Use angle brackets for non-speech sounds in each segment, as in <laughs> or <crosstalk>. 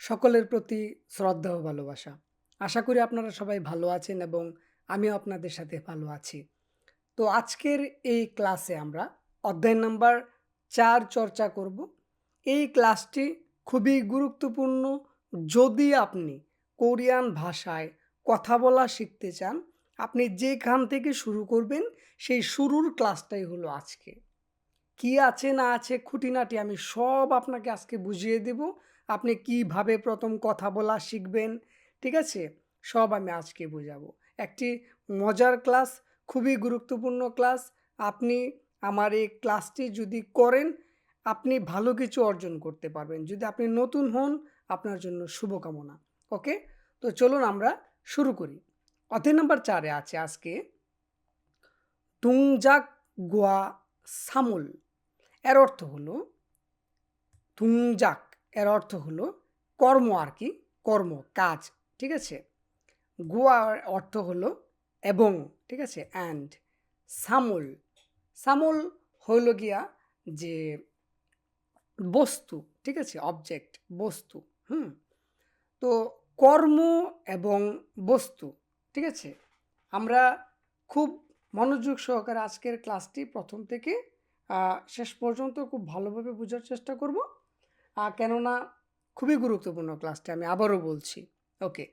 সকলের প্রতি শ্রদ্ধা ও ভালোবাসা। আশা করি আপনারা সবাই ভালো আছেন এবং আমিও আপনাদের সাথে ভালো আছি। তো আজকের এই ক্লাসে আমরা অধ্যায় নাম্বার চার চর্চা করব। এই ক্লাসটি খুবই গুরুত্বপূর্ণ যদি আপনি কোরিয়ান ভাষায় কথা বলা শিখতে চান, আপনি যেখান থেকে শুরু করবেন সেই শুরুর ক্লাসটাই হলো আজকে। কি আছে না আছে খুঁটিনাটি আমি সব আপনাকে আজকে বুঝিয়ে দেব। আপনি কীভাবে প্রথম কথা বলা শিখবেন, ঠিক আছে? সব আমি আজকে বুঝাবো। একটি মজার ক্লাস, খুবই গুরুত্বপূর্ণ ক্লাস। আপনি আমার এই ক্লাসটি যদি করেন, আপনি ভালো কিছু অর্জন করতে পারবেন। যদি আপনি নতুন হন, আপনার জন্য শুভকামনা। ওকে? তো চলুন আমরা শুরু করি। অধ্যায় নাম্বার চারে আছে আজকে দুংজাক গোয়া সামুল। এর অর্থ হলো দুংজাক এর অর্থ হলো কর্ম আর কি কর্ম, কাজ। ঠিক আছে? গোয়ার অর্থ হলো এবং, ঠিক আছে? অ্যান্ড সামল সামুল হইল গিয়া যে বস্তু, ঠিক আছে? অবজেক্ট, বস্তু। হুম? তো কর্ম এবং বস্তু, ঠিক আছে? আমরা খুব মনোযোগ সহকারে আজকের ক্লাসটি প্রথম থেকে শেষ পর্যন্ত খুব ভালোভাবে বোঝার চেষ্টা করব। কেননা খুবই গুরুত্বপূর্ণ ক্লাসটি আমি আবারও বলছি। ওকে।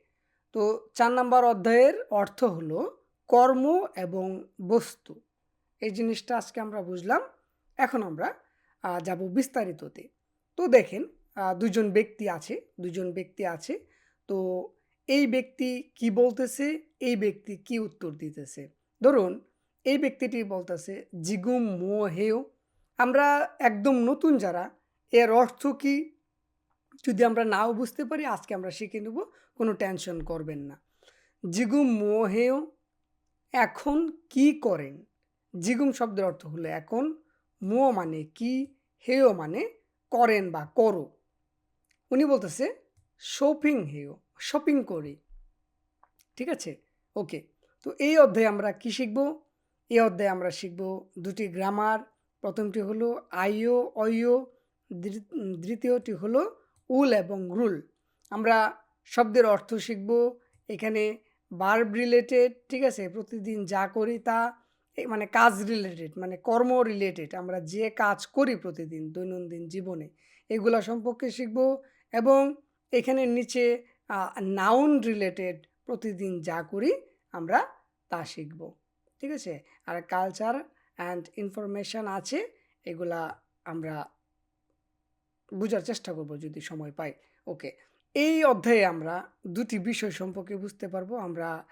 তো চার নাম্বার অধ্যায়ের অর্থ হলো কর্ম এবং বস্তু। এই জিনিসটা আজকে আমরা বুঝলাম। এখন আমরা যাব বিস্তারিততে। তো দেখেন দুজন ব্যক্তি আছে দুজন ব্যক্তি আছে। তো এই ব্যক্তি কি বলতেছে, এই ব্যক্তি কি উত্তর দিতেছে। ধরুন এই ব্যক্তিটি বলতেছে জিগুম মো হেও। আমরা একদম নতুন যারা এর অর্থ কি যদি আমরা নাও বুঝতে পারি আজকে আমরা শিখে নেব। কোনো টেনশন করবেন না। জিগুম মো হেও এখন কি করেন? জিগুম শব্দের অর্থ হলো এখন, মো মানে কি, হেও মানে করেন বা করো। উনি বলতেছে শপিং হেও, শপিং করি। ঠিক আছে? ওকে। তো এই অধ্যায়ে আমরা কি শিখব? এই অধ্যায়ে আমরা শিখব দুটি গ্রামার। প্রথমটি হলো আইও, দ্রি দ্বিতীয়টি হলো উল এবং রুল। আমরা শব্দের অর্থ শিখব। এখানে বার্ব রিলেটেড, ঠিক আছে? প্রতিদিন যা করি তা মানে কাজ রিলেটেড মানে কর্ম রিলেটেড আমরা যে কাজ করি প্রতিদিন দৈনন্দিন জীবনে এগুলা সম্পর্কে শিখব এবং এখানে নিচে নাউন রিলেটেড প্রতিদিন যা করি আমরা তা শিখব। ঠিক আছে? আর কালচার অ্যান্ড ইনফরমেশন আছে এগুলা আমরা বুঝার চেষ্টা করব যদি সময় পাই। ওকে। এই অধ্যায়ে আমরা দুটি বিষয় সম্পর্কে বুঝতে পারব। আমরা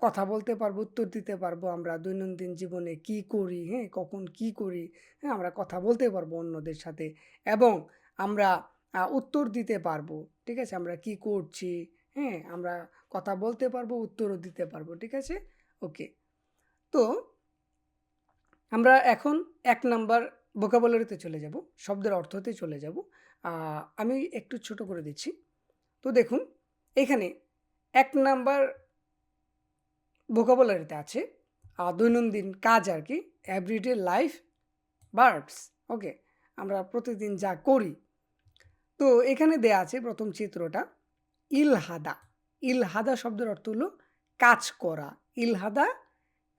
কথা বলতে পারব, উত্তর দিতে পারব। আমরা দৈনন্দিন জীবনে কি করি, হ্যাঁ? কখন কি করি, হ্যাঁ? আমরা কথা বলতে পারব অন্যদের সাথে এবং আমরা উত্তর দিতে পারব। ঠিক আছে? আমরা কি করছি, হ্যাঁ? আমরা কথা বলতে পারব, উত্তরও দিতে পারব। ঠিক আছে? ওকে। তো আমরা এখন এক নাম্বার ভোকাবুলারিতে চলে যাব। শব্দের অর্থতে চলে যাব। আমি একটু ছোট করে দিচ্ছি। তো দেখুন, এখানে ১ নাম্বার ভোকাবুলারিতে আছে দৈনন্দিন কাজ আর কি এভরিডে লাইফ ভার্বস। ওকে। আমরা প্রতিদিন যা করি। তো এখানে দেয়া আছে প্রথম চিত্রটা, ইলহাদা। ইলহাদা শব্দের অর্থ হলো কাজ করা। ইলহাদা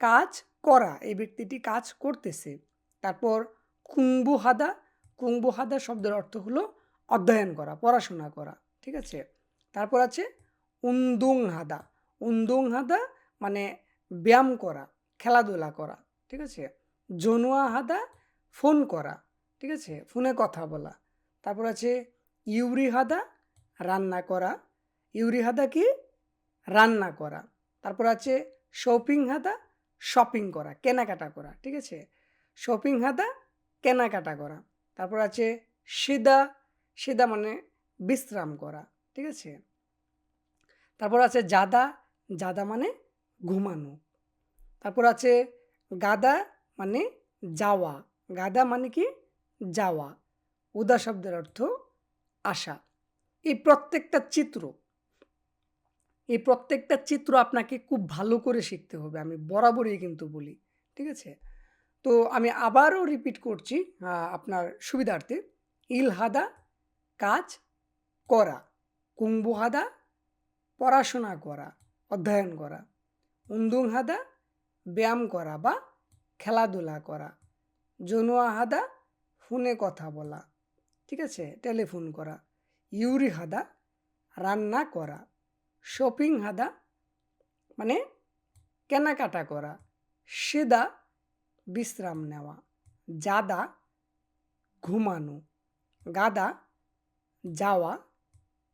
কাজ করা। এই ব্যক্তিটি কাজ করতেছে। তারপর কুংবুহাদা, কুংবুহাদা শব্দের অর্থ হলো অধ্যয়ন করা, পড়াশোনা করা। ঠিক আছে? তারপর আছে উন্দুং হাদা উন্দুং হাদা মানে ব্যায়াম করা, খেলাধুলা করা। ঠিক আছে? জনুয়া হাদা ফোন করা। ঠিক আছে? ফোনে কথা বলা। তারপর আছে ইউরি হাদা রান্না করা। ইউরি হাদা কি? রান্না করা। তারপর আছে শপিং হাদা শপিং করা, কেনাকাটা করা। ঠিক আছে? শপিংহাদা কেনাকাটা করা। তারপর আছে সিদা, সিদা মানে বিশ্রাম করা। ঠিক আছে? তারপর আছে জাদা, জাদা মানে ঘুমানো। তারপর আছে গাদা মানে যাওয়া। গাদা মানে কি? যাওয়া। উদা শব্দের অর্থ আসা। এই প্রত্যেকটা চিত্র এই প্রত্যেকটা চিত্র আপনাকে খুব ভালো করে শিখতে হবে। আমি বরাবরই কিন্তু বলি। ঠিক আছে? তো আমি আবারও রিপিট করছি আপনার সুবিধার্থে। ইলহাদা, কাজ, করা। কুম্বু হাদা পড়াশোনা করা, অধ্যয়ন করা। উন্দুং হাদা ব্যায়াম করা বা খেলাধুলা করা। জনুয়া হাদা ফোনে কথা বলা, ঠিক আছে? টেলিফোন করা। ইউরি হাদা রান্না করা। শপিং হাদা মানে কেনাকাটা করা। সেদা বিশ্রাম নেওয়া। জাদা ঘুমানো। গাদা যাওয়া।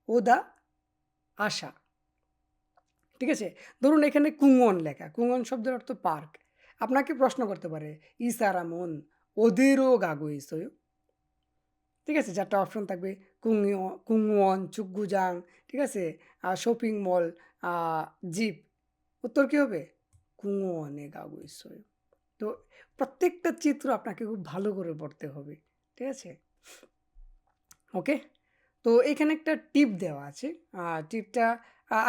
ওদা আসা। ঠিক আছে? ধরুন এখানে কুঙ্গন লেখা। কুঙ্গন শব্দের অর্থ পার্ক। আপনাকে প্রশ্ন করতে পারে, ইসারামন ওদেরও গাগো ইসয় ঠিক আছে? চারটা অপশন থাকবে। কুঙ্গিও কুঙ্গন চুকগুজাং, ঠিক আছে? শপিং মল জিপ। উত্তর কী হবে? কুঙ্গনে গাগো ইসয় তো প্রত্যেকটা চিত্র আপনাকে খুব ভালো করে পড়তে হবে, ঠিক আছে? ওকে? তো এখানে একটা টিপ দেওয়া আছে। টিপটা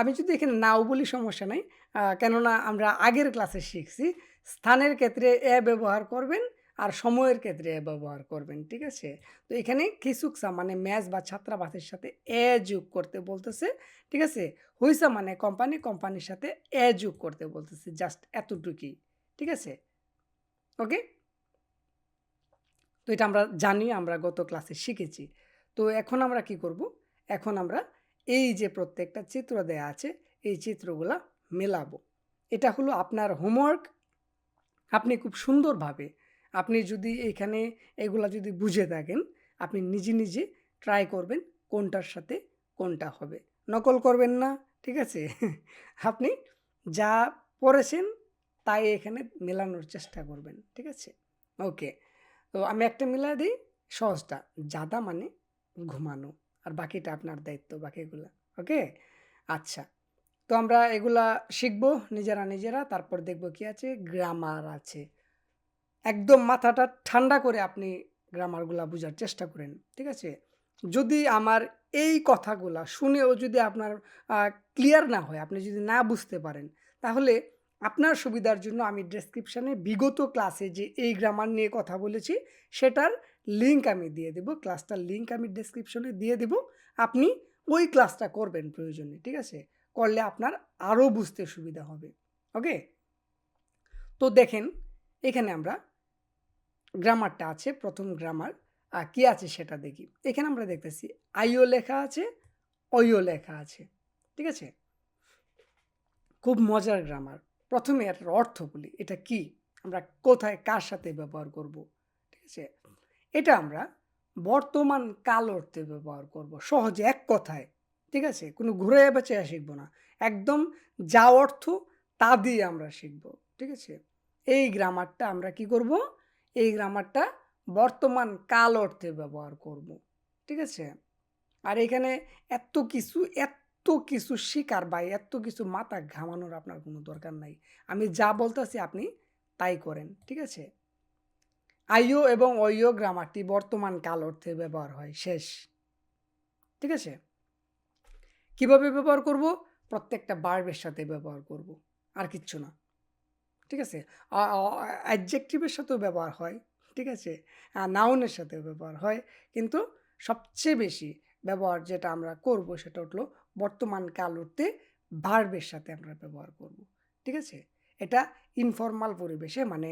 আমি যদি এখানে নাও বলি সমস্যা নাই। কেননা আমরা আগের ক্লাসে শিখছি, স্থানের ক্ষেত্রে এ ব্যবহার করবেন আর সময়ের ক্ষেত্রে এ ব্যবহার করবেন, ঠিক আছে? তো এখানে খিসুকসা মানে ম্যাচ বা ছাত্রাবাসের সাথে এ যোগ করতে বলতেছে, ঠিক আছে? হুইসা মানে কোম্পানি কোম্পানির সাথে এ যোগ করতে বলতেছে জাস্ট এতটুকুই, ঠিক আছে? ওকে? তো এটা আমরা জানি, আমরা গত ক্লাসে শিখেছি। তো এখন আমরা কি করব? এখন আমরা এই যে প্রত্যেকটা চিত্র দেয়া আছে, এই চিত্রগুলা মেলাবো। এটা হলো আপনার হোমওয়ার্ক আপনি খুব সুন্দরভাবে, আপনি যদি এখানে এগুলা যদি বুঝে থাকেন, আপনি নিজে নিজে ট্রাই করবেন কোনটার সাথে কোনটা হবে। নকল করবেন না, ঠিক আছে? আপনি যা পড়েছেন তাই এখানে মেলানোর চেষ্টা করবেন, ঠিক আছে? ওকে তো আমি একটা মিলাই দিই, সহজটা। জাদা মানে ঘুমানো, আর বাকিটা আপনার দায়িত্ব, বাকিগুলা। ওকে আচ্ছা। তো আমরা এগুলা শিখব নিজেরা নিজেরা, তারপর দেখব কি আছে গ্রামার আছে। একদম মাথাটা ঠান্ডা করে আপনি গ্রামারগুলা বোঝার চেষ্টা করেন, ঠিক আছে? যদি আমার এই কথাগুলা শুনেও যদি আপনার ক্লিয়ার না হয়, আপনি যদি না বুঝতে পারেন, তাহলে আপনার সুবিধার জন্য আমি ডেসক্রিপশানে বিগত ক্লাসে যে এই গ্রামার নিয়ে কথা বলেছি, সেটার লিঙ্ক আমি দিয়ে দেবো। ক্লাসটার লিঙ্ক আমি ডেসক্রিপশনে দিয়ে দেবো। আপনি ওই ক্লাসটা করবেন প্রয়োজনে, ঠিক আছে? করলে আপনার আরও বুঝতে সুবিধা হবে। ওকে তো দেখেন, এখানে আমরা গ্রামারটা আছে, প্রথম গ্রামার কি আছে সেটা দেখি। এখানে আমরা দেখতেছি, আইও লেখা আছে, অইও লেখা আছে, ঠিক আছে? খুব মজার গ্রামার প্রথমে এর অর্থ বলি, এটা কি? আমরা কোথায়, কার সাথে ব্যবহার করব? ঠিক আছে? এটা আমরা বর্তমান কাল অর্থে ব্যবহার করব। সহজে এক কথায়, ঠিক আছে? কোনো ঘুরে বেঁচে শিখব না। একদম যা অর্থ, তা দিয়ে আমরা শিখব, ঠিক আছে? এই গ্রামারটা আমরা কি করব? এই গ্রামারটা বর্তমান কাল অর্থে ব্যবহার করব, ঠিক আছে? আর এখানে এত কিছু, এত কিছু শিকার বা এত কিছু মাথা ঘামানোর আপনার কোনো দরকার নাই। আমি যা বলতেছি আপনি তাই করেন, ঠিক আছে? আইও এবং অইও গ্রামারটি বর্তমান কাল অর্থে ব্যবহার হয়, শেষ। ঠিক আছে? কীভাবে ব্যবহার করব? প্রত্যেকটা বার্বের সাথে ব্যবহার করব, আর কিচ্ছু না। ঠিক আছে? অ্যাডজেক্টিভের সাথেও ব্যবহার হয়, ঠিক আছে? নাউনের সাথে ব্যবহার হয়, কিন্তু সবচেয়ে বেশি ব্যবহার যেটা আমরা করব সেটা হলো বর্তমান কাল উঠতে ভার্বের সাথে আমরা ব্যবহার করব, ঠিক আছে? এটা ইনফর্মাল পরিবেশে মানে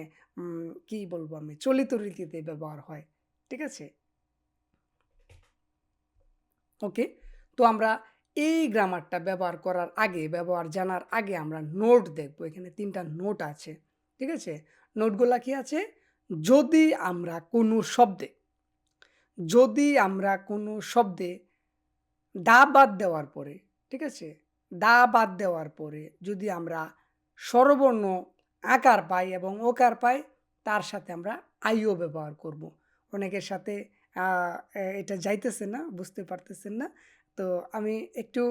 কি বলব আমি? চলিত রীতিতে ব্যবহার হয়, ঠিক আছে? ওকে? তো আমরা এই গ্রামারটা ব্যবহার করার আগে, ব্যবহার জানার আগে আমরা নোট দেখব। এখানে তিনটা নোট আছে, ঠিক আছে? নোটগুলা কি আছে? যদি আমরা কোনো শব্দে, যদি আমরা কোনো শব্দে দা বাদ দেওয়ার পরে, ঠিক আছে? দা বাদ দেওয়ার পরে যদি আমরা স্বরবর্ণ আকার পাই এবং ওকার পাই, তার সাথে আমরা আইও ব্যবহার করব। অনেকের সাথে এটা যাইতেছে না, বুঝতে পারতেছেন না। তো আমি একটু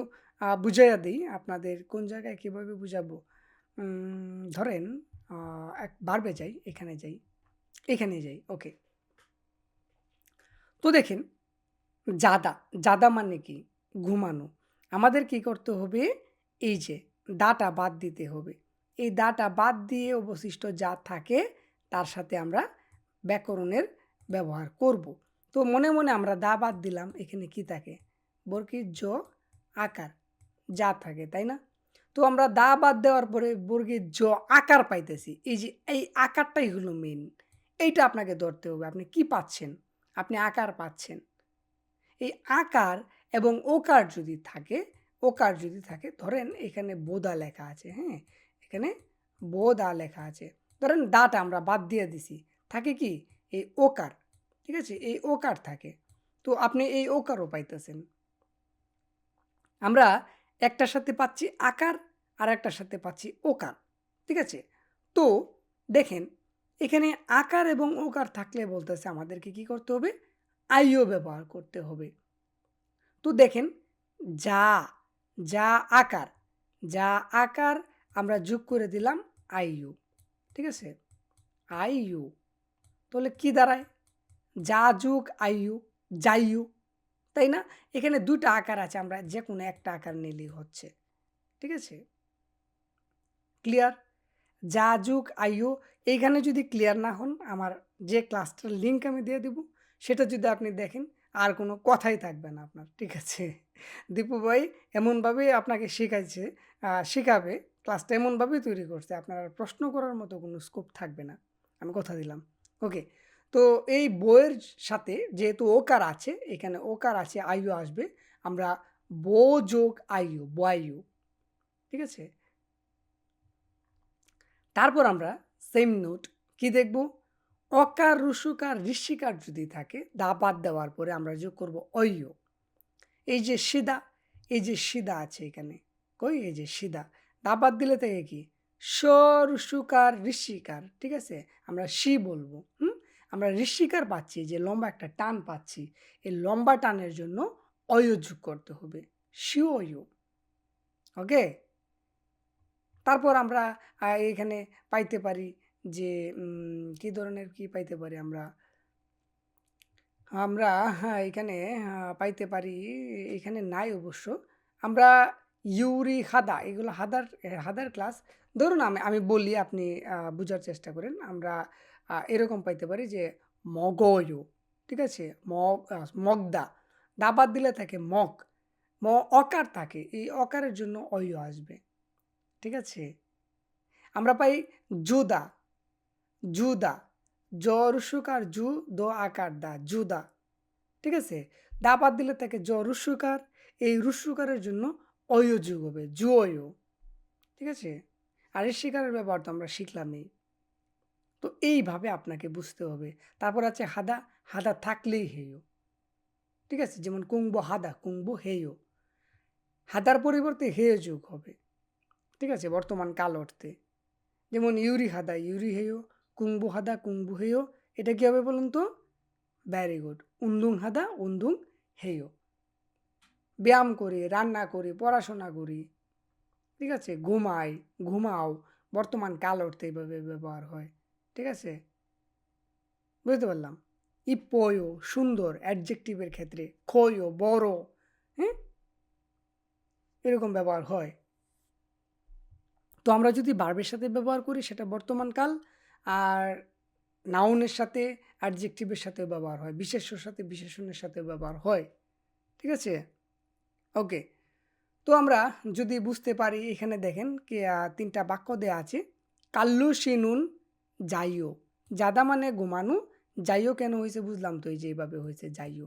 বুঝাইয়া দিই আপনাদের কোন জায়গায় কীভাবে বুঝাবো। ধরেন এক বারবে যাই, এখানে যাই এখানে যাই ওকে তো দেখেন, জাদা জাদা মানে কি? ঘুমানো। আমাদের কি করতে হবে? এই যে দাটা বাদ দিতে হবে। এই দাটা বাদ দিয়ে অবশিষ্ট যা থাকে, তার সাথে আমরা ব্যাকরণের ব্যবহার করব। তো মনে মনে আমরা দা বাদ দিলাম, এখানে কি থাকে? বরকি জ আকার, যা থাকে, তাই না? তো আমরা দা বাদ দেওয়ার পরে বর্গের জ আকার পাইতেছি। এই যে, এই আকারটাই হলো মেন এইটা আপনাকে ধরতে হবে। আপনি কি পাচ্ছেন? আপনি আকার পাচ্ছেন। এই আকার এবং ওকার যদি থাকে ওকার যদি থাকে, ধরেন এখানে বোদা লেখা আছে হ্যাঁ? এখানে বোদা লেখা আছে। ধরেন দাটা আমরা বাদ দিয়ে দিছি, থাকে কি? এই ওকার ঠিক আছে? এই ওকার থাকে। তো আপনি এই ওকারও পাইতেছেন। আমরা একটার সাথে পাচ্ছি আকার আর একটার সাথে পাচ্ছি ওকার ঠিক আছে? তো দেখেন, এখানে আকার এবং ওকার থাকলে বলতেছে আমাদেরকে কি করতে হবে? আইও ব্যবহার করতে হবে। তো দেখেন, যা যা আকার যা আকার আমরা যোগ করে দিলাম আইইউ ঠিক আছে? আইইউ তাহলে কি দাঁড়ায়? যা যুগ আইইউ যাইউ, তাই না? এখানে দুটা আকার আছে, আমরা যে কোনো একটা আকার নিলেই হচ্ছে, ঠিক আছে? ক্লিয়ার? যা যুগ আইও এইখানে যদি ক্লিয়ার না হন, আমার যে ক্লাসটার লিঙ্ক আমি দিয়ে দেবো, সেটা যদি আপনি দেখেন আর কোনো কথাই থাকবে না আপনার, ঠিক আছে? দীপু ভাই এমনভাবে আপনাকে শেখাইছে শেখাবে ক্লাসটা এমনভাবেই তৈরি করছে, আপনার প্রশ্ন করার মতো কোনো স্কোপ থাকবে না। আমি কথা দিলাম। ওকে তো এই বইয়ের সাথে যেহেতু ওকার আছে, এখানে ওকার আছে, আয়ু আসবে, আমরা বো যোগ আয়ু বয়ু ঠিক আছে? তারপর আমরা সেম নোট কি দেখব? অকার, রুসুকার, ঋষিকার যদি থাকে দা বাদ দেওয়ার পরে আমরা যোগ করব অয়্য এই যে সিদা, এই যে সিদা আছে এখানে, কই? এই যে সিদা। দা বাদ দিলে থেকে কি? স, রুসুকার, ঋষিকার, ঠিক আছে? আমরা সি বলব, হুম? আমরা ঋষিকার পাচ্ছি, যে লম্বা একটা টান পাচ্ছি, এই লম্বা টানের জন্য অয় যোগ করতে হবে সি অয়। ওকে? তারপর আমরা এখানে পাইতে পারি যে কি ধরনের কি পাইতে পারি আমরা? আমরা হ্যাঁ এখানে পাইতে পারি, এখানে নাই অবশ্য। আমরা ইউরি হাদা, এগুলো হাদার হাদার ক্লাস ধরুন আমি আমি বলি আপনি বোঝার চেষ্টা করেন। আমরা এরকম পাইতে পারি যে, মগয়, ঠিক আছে? মগ মগদা। দাবাত দিলে থাকে মগ। ম, অকার থাকে। এই অকারের জন্য অয় আসবে। ঠিক আছে? আমরা পাই জুদা। জুদা। জ রুসুকার জু, দ আকার, দা, জুদা। ঠিক আছে? দা বাদ দিলে তাকে জ রুসুকার এই রুসুকারের জন্য অয় যুগ হবে, জু অয়। ঠিক আছে? আর এই শিকারের ব্যবহার তো আমরা শিখলামই। তো এইভাবে আপনাকে বুঝতে হবে। তারপর আছে হাদা হাদা থাকলেই হেয়। ঠিক আছে? যেমন কুংব হাদা, কুংব হেয়। হাদার পরিবর্তে হেয় যুগ হবে। ঠিক আছে? বর্তমান কাল অর্থে। যেমন ইউরি হাদা, ইউরি হেয়। কুংবু হাদা কুংবু হেয়, এটা কী হবে বলুন তো? ভ্যারি গুড উন্দুং হাদা উন্দুং হেয়। ব্যায়াম করি, রান্না করি, পড়াশোনা করি। ঠিক আছে? ঘুমাই, ঘুমাও। বর্তমান কাল অর্থে এইভাবে ব্যবহার হয়। ঠিক আছে? বুঝতে পারলাম? ইপয় সুন্দর অ্যাডজেক্টিভের ক্ষেত্রে। ক্ষয় বড় হ্যাঁ? এরকম ব্যবহার হয়। তো আমরা যদি বার্বের সাথে ব্যবহার করি, সেটা বর্তমান কাল আর নাউনের সাথে অ্যাডজেক্টিভের সাথে ব্যবহার হয়, বিশেষ্যর সাথে বিশেষণের সাথে ব্যবহার হয়, ঠিক আছে? ওকে তো আমরা যদি বুঝতে পারি, এখানে দেখেন কি তিনটা বাক্য দেয়া আছে, কাল্লু সিনুন যাইও জাদা মানে ঘুমানো যাইও কেন হয়েছে বুঝলাম তো, এই যে এইভাবে হয়েছে যাইও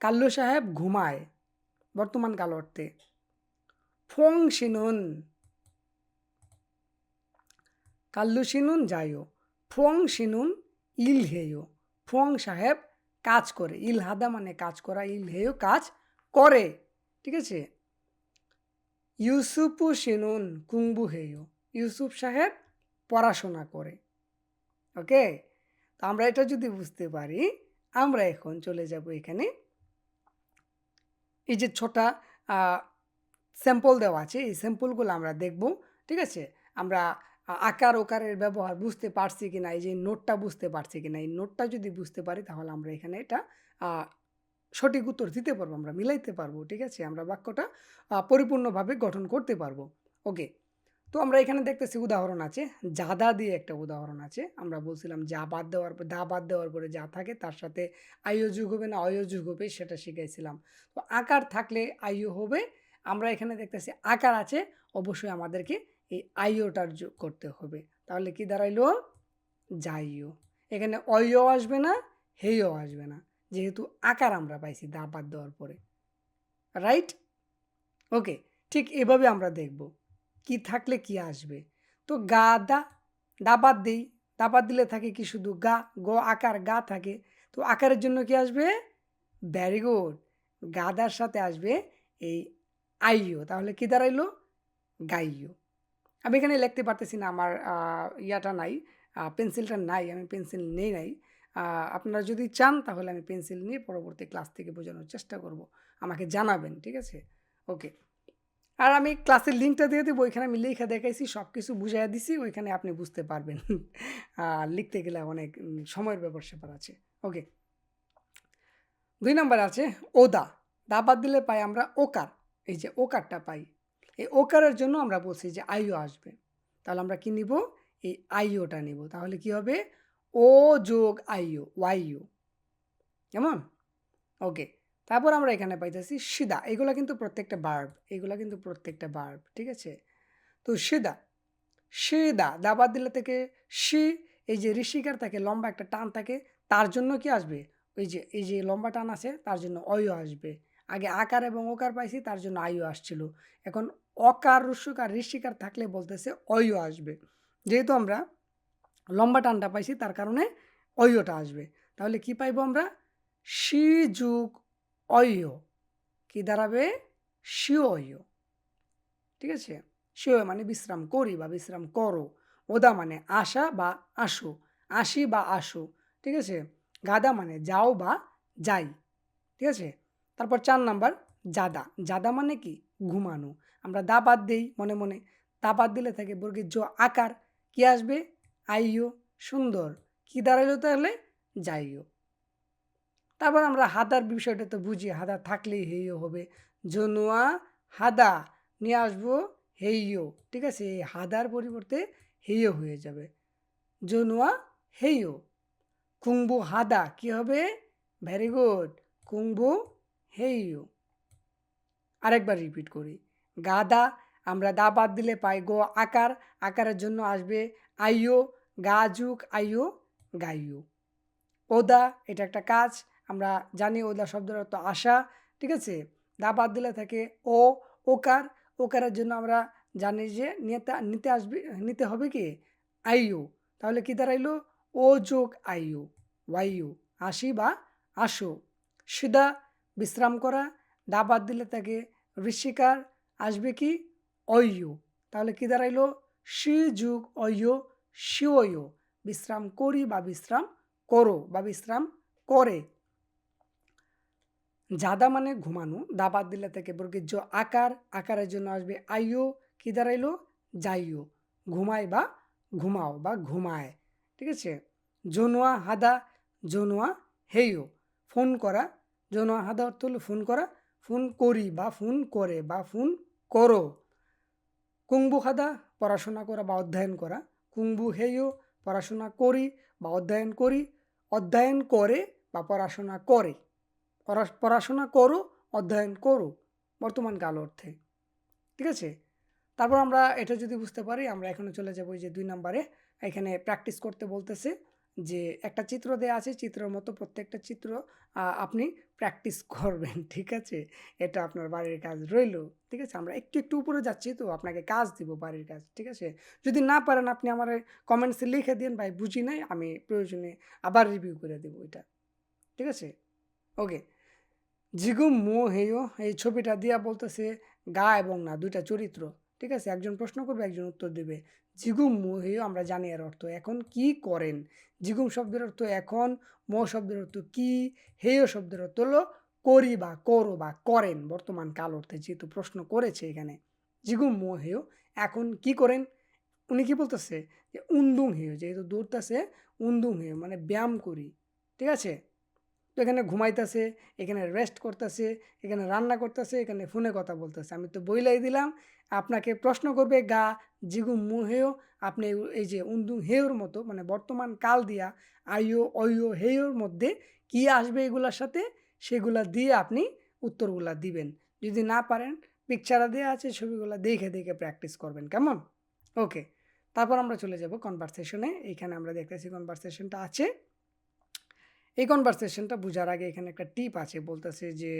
কাল্লু সাহেব ঘুমায়, বর্তমান কাল অর্থে। ফং সিনুন কাল্লু সিনুন যাইও ফং সিনুন ইল হেয়। ফং সাহেব কাজ করে, ইল হাদা মানে কাজ করা, ইল হেয় কাজ করে, ঠিক আছে? ইউসুফু সিনুন কুংবু হেয় ইউসুফ সাহেব পড়াশোনা করে, ওকে? তো আমরা এটা যদি বুঝতে পারি, আমরা এখন চলে যাব এখানে। এই যে ছোটা স্যাম্পল দেওয়া আছে, এই স্যাম্পলগুলো আমরা দেখব, ঠিক আছে? আমরা আকার ওকারের ব্যবহার বুঝতে পারছি কি না এই যে নোটটা বুঝতে পারছি কি না এই নোটটা যদি বুঝতে পারি তাহলে আমরা এখানে এটা সঠিক উত্তর দিতে পারব, আমরা মিলাইতে পারব, ঠিক আছে? আমরা বাক্যটা পরিপূর্ণভাবে গঠন করতে পারব। ওকে, তো আমরা এখানে দেখতেছি উদাহরণ আছে জাদা দিয়ে একটা উদাহরণ আছে। আমরা বলছিলাম যা বাদ দেওয়ার পর দা বাদ দেওয়ার পরে যা থাকে তার সাথে আইও যুগ হবে না অয় যুগ হবে সেটা শিখাইছিলাম। তো আকার থাকলে আইও হবে, আমরা এখানে দেখতেছি আকার আছে, অবশ্যই আমাদেরকে এই আইওটার যোগ করতে হবে। তাহলে কি দাঁড়াইলো? যাইও। এখানে অয়ও আসবে না, হেইও আসবে না। যেহেতু আকার আমরা পাইছি দা বাদ দেওয়ার পরে। রাইট ওকে ঠিক এভাবে আমরা দেখব। কি থাকলে কি আসবে? তো গা দা দাবাদ দিই। দাবাদ দিলে থাকে কি শুধু গা, গ আকার, গা থাকে। তো আকারের জন্য কি আসবে? ভ্যারি গুড গাদার সাথে আসবে এই আইও। তাহলে কি দাঁড়াইলো? গাইও। আমি এখানে লিখতে পারতেছি না, আমার ইয়াটা নাই পেন্সিলটা নাই, আমি পেন্সিল নেই নাই। আপনারা যদি চান তাহলে আমি পেন্সিল নিয়ে পরবর্তী ক্লাস থেকে বোঝানোর চেষ্টা করব। আমাকে জানাবেন, ঠিক আছে? ওকে। আর আমি ক্লাসের লিঙ্কটা দিয়ে দেবো, ওইখানে আমি লেখা দেখাইছি সব কিছু বুঝাই দিছি, ওইখানে আপনি বুঝতে পারবেন। <laughs> আর লিখতে গেলে অনেক সময়ের ব্যাপার স্যাপার আছে। ওকে। দুই নম্বর আছে, ওদা। দা বাদ দিলে পাই আমরা ওকার, এই যে ওকারটা পাই। এই ওকারের জন্য আমরা বলছি যে আইও আসবে। তাহলে আমরা কি নিব? এই আইওটা নিব। তাহলে কি হবে? ও যোগ আইও, ওয়াইও। কেমন? ওকে। তারপর আমরা এখানে পাইতেছি সিদা। এগুলো কিন্তু প্রত্যেকটা বার্ব এগুলো কিন্তু প্রত্যেকটা বার্ব ঠিক আছে? তো সিদা সিদা দাবাদ দিলে থেকে সি, এই যে ঋষিকার থাকে, লম্বা একটা টান থাকে, তার জন্য কি আসবে? ওই যে, এই যে লম্বা টান আছে, তার জন্য অয়ও আসবে। আগে আকার এবং ওকার পাইছি, তার জন্য আয়ু আসছিল। এখন অকার রস্যকার ঋষিকার থাকলে বলতেছে অয়ও আসবে। যেহেতু আমরা লম্বা টানটা পাইছি, তার কারণে অয়টা আসবে। তাহলে কি পাইবো আমরা? সি যুগ অয়। কি দাঁড়াবে? শিওয় ঠিক আছে? শিও মানে বিশ্রাম করি বা বিশ্রাম করো। ওদা মানে আসা বা আসো। আসি বা আসো। ঠিক আছে? গাদা মানে যাও বা যাই। ঠিক আছে? তারপর চার নাম্বার, জাদা। জাদা মানে কি? ঘুমানো। আমরা দা বাদ দিই মনে মনে। দা বাদ দিলে থাকে বর্গের জ আকার। কি আসবে? আইও সুন্দর। কি দাঁড়াইলো তাহলে? যাইও। তারপর আমরা হাদার বিষয়টা তো বুঝি, হাদা থাকলেই হেইও হবে। জনুয়া হাদা, নিয়ে আসব হেইও। ঠিক আছে? এই হাদার পরিবর্তে হেইও হয়ে যাবে। জনুয়া হেইও। কুম্বু হাদা, কি হবে? Very good. কুম্বু হেইও। আরেকবার রিপিট করি। গাদা আমরা দা বাদ দিলে পাই গো আকার। আকারের জন্য আসবে আইও গা যুগ আইও গাইও ওদা, এটা একটা কাজ, আমরা জানি ওদা শব্দের অর্থ আশা, ঠিক আছে? দা বাদ দিলে থাকে ও, ওকার। ওকারের জন্য আমরা জানি যে নিতে নিতে আসবে, নিতে হবে কি? আইও তাহলে কি দাঁড়াইলো? ও যোগ আইও ওয়াইও আসি বা আসো। সিদা বিশ্রাম করা। দা বাদ দিলে তাকে ঋষিকার আসবে কি? অয়ু। তাহলে কি দাঁড়াইলো? শি যুগ অয়ো শিওয় বিশ্রাম করি বা বিশ্রাম করো বা বিশ্রাম করে। জাদা মানে ঘুমানো দাবাদ দিলে থেকে বর্গের জ আকার, আকারের জন্য আসবে আইও কি দাঁড়াইলো? যাইও। ঘুমায় বা ঘুমাও বা ঘুমায়। ঠিক আছে? জনুয়া হাদা, জনুয়া হেইও। ফোন করা, জনুয়া হাদা অর্থ হলো ফোন করা ফোন করি বা ফোন করে বা ফোন করো। কুম্বু খাদা, পড়াশোনা করা বা অধ্যয়ন করা। কুম্বু হেইও পড়াশোনা করি বা অধ্যয়ন করি, অধ্যয়ন করে বা পড়াশোনা করে। পড়াশোনা করো, অধ্যয়ন করো, বর্তমান কাল অর্থে। ঠিক আছে? তারপর আমরা এটা যদি বুঝতে পারি, আমরা এখানে চলে যাব যে দুই নম্বরে। এখানে প্র্যাকটিস করতে বলতেছে। যে একটা চিত্র দেওয়া আছে, চিত্রের মতো প্রত্যেকটা চিত্র আপনি প্র্যাকটিস <laughs> করবেন, ঠিক আছে? এটা আপনার বাড়ির কাজ রইল, ঠিক আছে? আমরা একটু একটু উপরে যাচ্ছি তো আপনাকে কাজ দিব বাড়ির কাজ, ঠিক আছে? যদি না পারেন, আপনি আমার কমেন্টসে লিখে দিন, ভাই বুঝি নাই, আমি প্রয়োজনে আবার রিভিউ করে দেবো এটা, ঠিক আছে? ওকে জিগু মো হেয়, এই ছবিটা দিয়া বলতেছে গা এবং না, দুইটা চরিত্র, ঠিক আছে? একজন প্রশ্ন করবে, একজন উত্তর দেবে। জিগুম মো আমরা জানি এর অর্থ এখন কি করেন। জিগুম শব্দের অর্থ এখন, মো শব্দের অর্থ কি, হেয় শব্দের অর্থ হলো করি বা করো বা করেন। বর্তমান কাল অর্থে যেহেতু প্রশ্ন করেছে এখানে, জিগুম মো এখন কি করেন? উনি কি বলতেছে যে, উন্দুং হেয়, যেহেতু দৌড়তেছে, উন্দুং হেয় মানে ব্যায়াম করি, ঠিক আছে? তো এখানে ঘুমাইতেছে, এখানে রেস্ট করতেছে, এখানে রান্না করতেছে, এখানে ফোনে কথা বলতেছে। আমি তো বইলাই দিলাম, আপনাকে প্রশ্ন করবে, গা, জিগু, মু হেও আপনি এই যে উন্দু হেওর মতো মানে বর্তমান কাল দিয়া আইও অয়ো হেওর মধ্যে কি আসবে এগুলার সাথে? সেগুলা দিয়ে আপনি উত্তরগুলা দিবেন। যদি না পারেন পিকচারা দেওয়া আছে, ছবিগুলো দেখে দেখে প্র্যাকটিস করবেন, কেমন? ওকে তারপর আমরা চলে যাব কনভারসেশনে এইখানে আমরা দেখতেছি কনভারসেশনটা আছে। এই কনভারসেশনটা বোঝার আগে এখানে একটা টিপ আছে, বলতেছে যে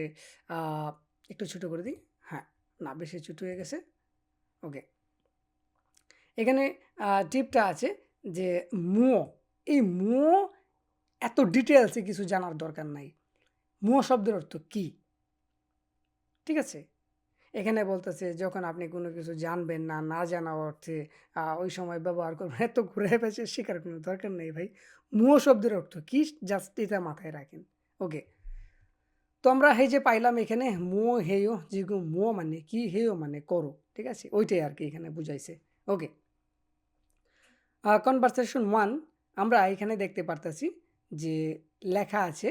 একটু ছোটো করে দিই। হ্যাঁ না, বেশি ছোটো হয়ে গেছে। ওকে। এখানে টিপটা আছে যে মুও এই মুও এত ডিটেলসে কিছু জানার দরকার নাই। মুও শব্দের অর্থ কী? ঠিক আছে? এখানে বলতেছে, যখন আপনি কোনো কিছু জানবেন না না জানা অর্থে ওই সময় ব্যবহার করবেন। এত ঘুরে পেঁচে শেখার কোনো দরকার নেই ভাই। মুহ শব্দের অর্থ কি? জাস্ট এটা মাথায় রাখেন। ওকে। তো আমরা এই যে পাইলাম এখানে মুও হেয় যেগুলো মুও মানে কি? হেয় মানে করো, ঠিক আছে? ওইটাই আর কি এখানে বুঝাইছে। ওকে। কনভারসেশন ওয়ান আমরা এখানে দেখতে পারতেছি যে লেখা আছে,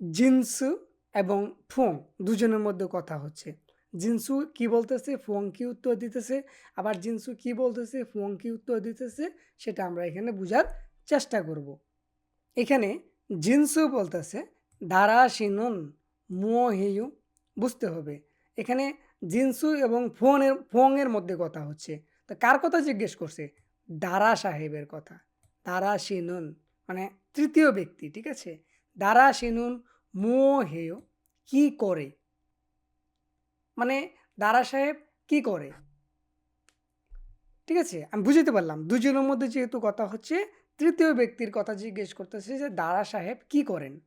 জিন্সু এবং ফোং দুজনের মধ্যে কথা হচ্ছে। জিন্সু কি বলতেছে? ফোং কি উত্তর দিতেছে? আবার জিন্সু কি বলতেছে? ফোং কি উত্তর দিতেছে? সেটা আমরা এখানে বোঝার চেষ্টা করব। এখানে জিন্সু বলতেছে, দারা সিনুন মুও হেয়ু বুঝতে হবে। এখানে জিন্সু এবং ফোনের ফোংয়ের মধ্যে কথা হচ্ছে। তো কার কথা জিজ্ঞেস করছে? দারা সাহেবের কথা। দারা সিনুন মানে তৃতীয় ব্যক্তি, ঠিক আছে? দারা সিনুন মুও হেয় কি করে? মানে দারা সাহেব কি করে? ঠিক আছে? আমি বুঝতে পারলাম। দুজনের মধ্যে যেহেতু কথা হচ্ছে, তৃতীয় ব্যক্তির কথা জিজ্ঞেস করতেছে যে দারা সাহেব কি করেন?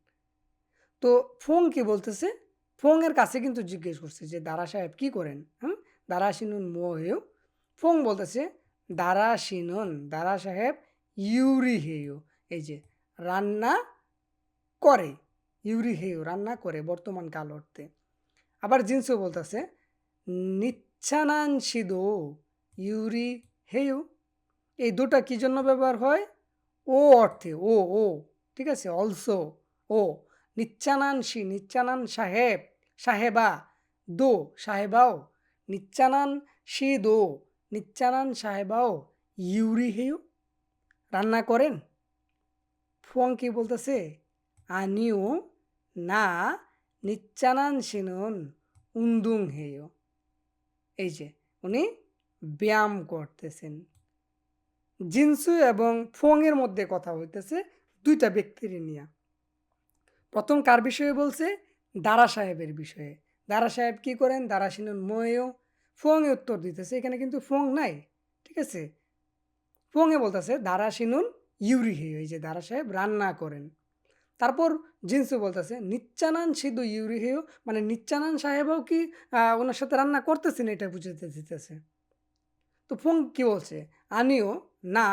তো ফোং কি বলতেছে? ফোংয়ের কাছে কিন্তু জিজ্ঞেস করছে যে দারা সাহেব কি করেন? হুম? দারা সিনুন মোহেও ফোং বলতেছে, দারা সিনুন, দারা সাহেব ইউরি হেয় এই যে, রান্না করে। ইউরি হেয় রান্না করে বর্তমান কাল অর্থে। আবার জিন্সও বলতেছে নিচ্ছানান সিদো ইউরি হেয় এই দুটা কি জন্য ব্যবহার হয়? ও অর্থে, ও ও, ঠিক আছে? অলসো, ও নিচ্চানান সি নিচ্চানান সাহেব সাহেবা দো, সাহেবাও। নিচ্চানান সি দো নিচ্চানান সাহেবাও ইউরি হেউ? রান্না করেন? ফোং কি বলতেছে, আনিও না নিচ্চানান সিনুন উন্দুং হেয়। এই যে উনি ব্যায়াম করতেছেন। জিনসু এবং ফোংয়ের মধ্যে কথা হইতেছে দুইটা ব্যক্তির নিয়ে। প্রথম কার বিষয়ে বলছে? দারা সাহেবের বিষয়ে। দারা সাহেব কি করেন? দারা সিনুন ময়েও ফোংয়ে উত্তর দিতেছে। এখানে কিন্তু ফোং নাই, ঠিক আছে? ফোংয়ে বলতেছে, দারা সিনুন ইউরি হে এই যে দারা সাহেব রান্না করেন। তারপর জিন্সু বলতেছে, নিচ্চানান সিদ্ধ ইউরি হেও মানে নিচ্চানান সাহেবও কি ওনার সাথে রান্না করতেছেন এটা বুঝতে দিতেছে। তো ফোং কি বলছে? আনিও, না,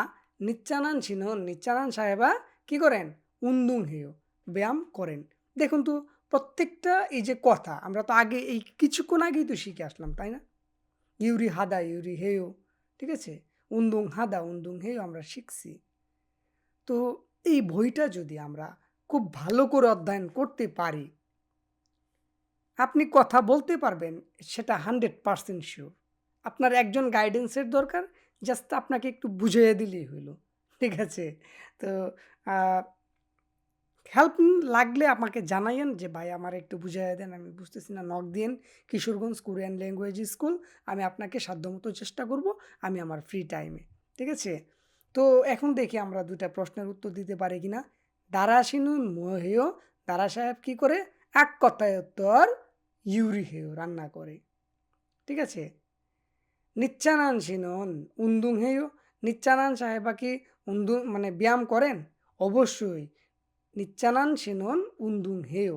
নিচ্চানান সিনুন নিচ্চানান সাহেবা কি করেন? উন্দুং হেয়, ব্যায়াম করেন। দেখুন তো, প্রত্যেকটা এই যে কথা, আমরা তো আগে এই কিছুক্ষণ আগেই তো শিখে আসলাম, তাই না? ইউরি হাদা, ইউরি হেয়, ঠিক আছে? উন্দুং হাদা, উন্দুং হেয়, আমরা শিখছি। তো এই বইটা যদি আমরা খুব ভালো করে অধ্যয়ন করতে পারি। আপনি কথা বলতে পারবেন, সেটা হান্ড্রেড পারসেন্ট শিওর আপনার একজন গাইডেন্সের দরকার জাস্ট আপনাকে একটু বুঝিয়ে দিলেই হইল, ঠিক আছে? তো হেল্প লাগলে আমাকে জানাইয়েন যে, ভাই, আমার একটু বুঝাইয়া দেন, আমি বুঝতেছি না নক দিন কিশোরগঞ্জ কোরিয়ান ল্যাঙ্গুয়েজ স্কুল আমি আপনাকে সাধ্যমতো চেষ্টা করব, আমি আমার ফ্রি টাইমে ঠিক আছে? তো, এখন দেখি আমরা দুটা প্রশ্নের উত্তর দিতে পারি কিনা। দারা সিনুন মহেয় দারা সাহেব কি করে? এক কথায় উত্তর, ইউরি হেয় রান্না করে। ঠিক আছে? নিচ্চানান সিনুন, উন্দুং হেয়। নিচ্চানান সাহেবা কি উন্দুং মানে ব্যায়াম করেন? অবশ্যই। নিচ্চানান সিনুন, উন্দুং হেয়।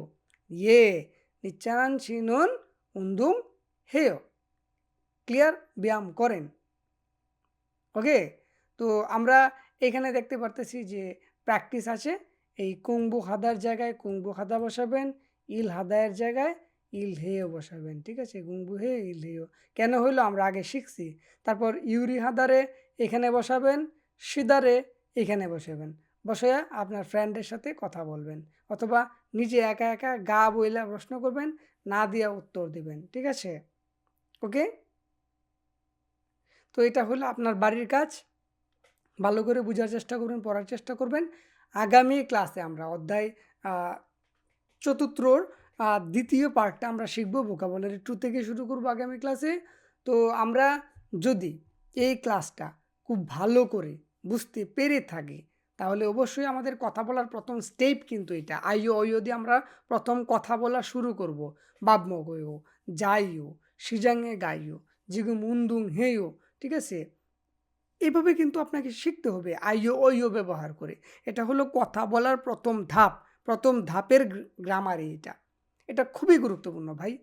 ইয়ে নিচ্চানান সিনুন, উন্দুং হেয়। ক্লিয়ার? ব্যায়াম করেন। ওকে? তো আমরা এখানে দেখতে পারতেছি যে প্র্যাকটিস আছে। এই কুংবু হাদার জায়গায় কুংবু হাদা বসাবেন, ইল হাদায়ের জায়গায় ইল হেয় বসাবেন, ঠিক আছে? গুংবু হে, ইল হেয় কেন হইল? আমরা আগে শিখছি। তারপর ইউরি হাদারে এখানে বসাবেন, সিদারে এখানে বসাবেন। বসে আপনার ফ্রেন্ডের সাথে কথা বলবেন। অথবা নিজে একা একা গা বইলা প্রশ্ন করবেন, না দিয়া উত্তর দিবেন, ঠিক আছে? ওকে? তো এটা হলো আপনার বাড়ির কাজ। ভালো করে বোঝার চেষ্টা করবেন পড়ার চেষ্টা করবেন। আগামী ক্লাসে আমরা অধ্যায় চতুর্থর দ্বিতীয় পার্টটা আমরা শিখব ভোকাবলারি টু থেকে শুরু করব আগামী ক্লাসে। তো আমরা যদি এই ক্লাসটা খুব ভালো করে বুঝতে পেরে থাকি, তাহলে অবশ্যই আমাদের কথা বলার প্রথম স্টেপ কিন্তু এটা। আইও অইও দিয়ে আমরা প্রথম কথা বলা শুরু করব। বাবমগয়ও যাইও, সিজাঙে গাইও জিগু মুন্দুং হেও ঠিক আছে? এভাবে কিন্তু আপনাকে শিখতে হবে। আইও, ওইও ব্যবহার করে। এটা হলো কথা বলার প্রথম ধাপ। প্রথম ধাপের গ্রামার এটা। এটা খুবই গুরুত্বপূর্ণ ভাই।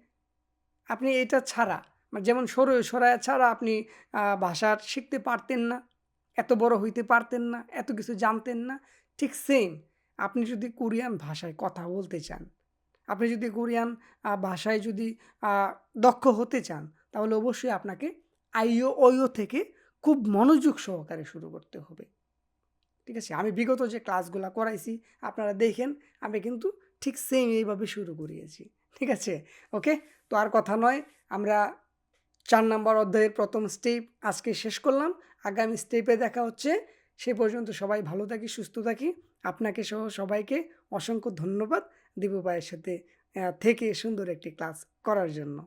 আপনি এটা ছাড়া মানে যেমন সরু, সরায়া ছাড়া আপনি ভাষা শিখতে পারতেন না, এত বড় হইতে পারতেন না, এত কিছু জানতেন না। ঠিক সেম আপনি যদি কোরিয়ান ভাষায় কথা বলতে চান, আপনি যদি কোরিয়ান ভাষায় যদি দক্ষ হতে চান, তাহলে অবশ্যই আপনাকে আইও, ওইও থেকে খুব মনোযোগ সহকারে শুরু করতে হবে। ঠিক আছে? আমি বিগত যে ক্লাসগুলো করাইছি, আপনারা দেখেন, আমি কিন্তু ঠিক সেম এইভাবে শুরু করিয়েছি। ঠিক আছে? ওকে তো আর কথা নয়, আমরা চার নম্বর অধ্যায়ের প্রথম স্টেপ আজকে শেষ করলাম। আগামী স্টেপে দেখা হচ্ছে। সে পর্যন্ত সবাই ভালো থাকি, সুস্থ থাকি। আপনাকে সহ সবাইকে অসংখ্য ধন্যবাদ দিবু ভাইয়ের সাথে থেকে সুন্দর একটি ক্লাস করার জন্য।